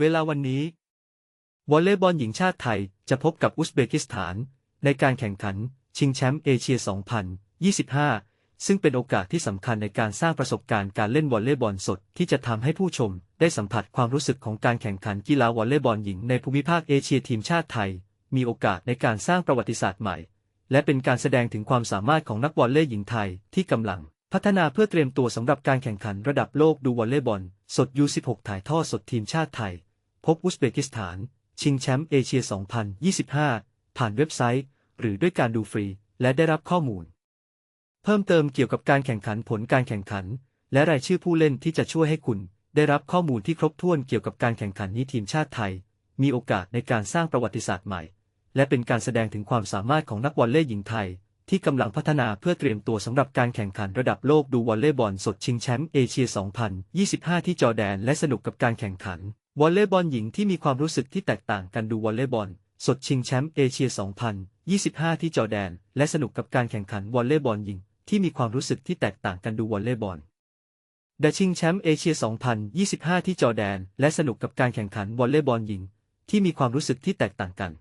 เวลาวันนี้ วอลเลย์บอลหญิงชาติไทยจะพบกับอุซเบกิสถาน ในการแข่งขัน ชิงแชมป์เอเชีย 2025 ซึ่งเป็นโอกาสที่สำคัญในการสร้างประสบการณ์การเล่นวอลเลย์บอลสดที่จะทำให้ผู้ชมได้สัมผัสความรู้สึกของการแข่งขันกีฬาวอลเลย์บอลหญิงในภูมิภาคเอเชียทีมชาติไทย มีโอกาสในการสร้างประวัติศาสตร์ใหม่ และเป็นการแสดงถึงความสามารถของนักวอลเลย์หญิงไทยที่กำลัง พัฒนาเพื่อเตรียมตัวสำหรับการแข่งขันระดับโลกดูวอลเลย์บอล สด U16 ถ่ายทอดสดทีมชาติไทย พบอุซเบกิสถาน ชิงแชมป์เอเชีย 2025 ผ่านเว็บไซต์ หรือด้วยการดูฟรี และได้รับข้อมูล เพิ่มเติมเกี่ยวกับการแข่งขันผลการแข่งขัน และรายชื่อผู้เล่นที่จะช่วยให้คุณ ได้รับข้อมูลที่ครบถ้วนเกี่ยวกับการแข่งขันนี้ทีมชาติไทย มีโอกาสในการสร้างประวัติศาสตร์ใหม่ และเป็นการแสดงถึงความสามารถของนักวอลเลย์หญิงไทย ที่กำลังพัฒนาเพื่อเตรียมตัวสำหรับการแข่งขันระดับโลกดูวอลเลย์บอลสดชิงแชมป์เอเชีย 2025 ที่จอร์แดนและสนุกกับการแข่งขันวอลเลย์บอลหญิงที่มีความรู้สึกที่แตกต่างกันดูวอลเลย์บอลสดชิงแชมป์เอเชีย 2025 ที่จอร์แดน และสนุกกับการแข่งขันวอลเลย์บอลหญิง ที่มีความรู้สึกที่แตกต่างกันดูวอลเลย์บอลดชิงแชมป์เอเชีย 2025 ที่จอร์แดน และสนุกกับการแข่งขันวอลเลย์บอลหญิง ที่มีความรู้สึกที่แตกต่างกัน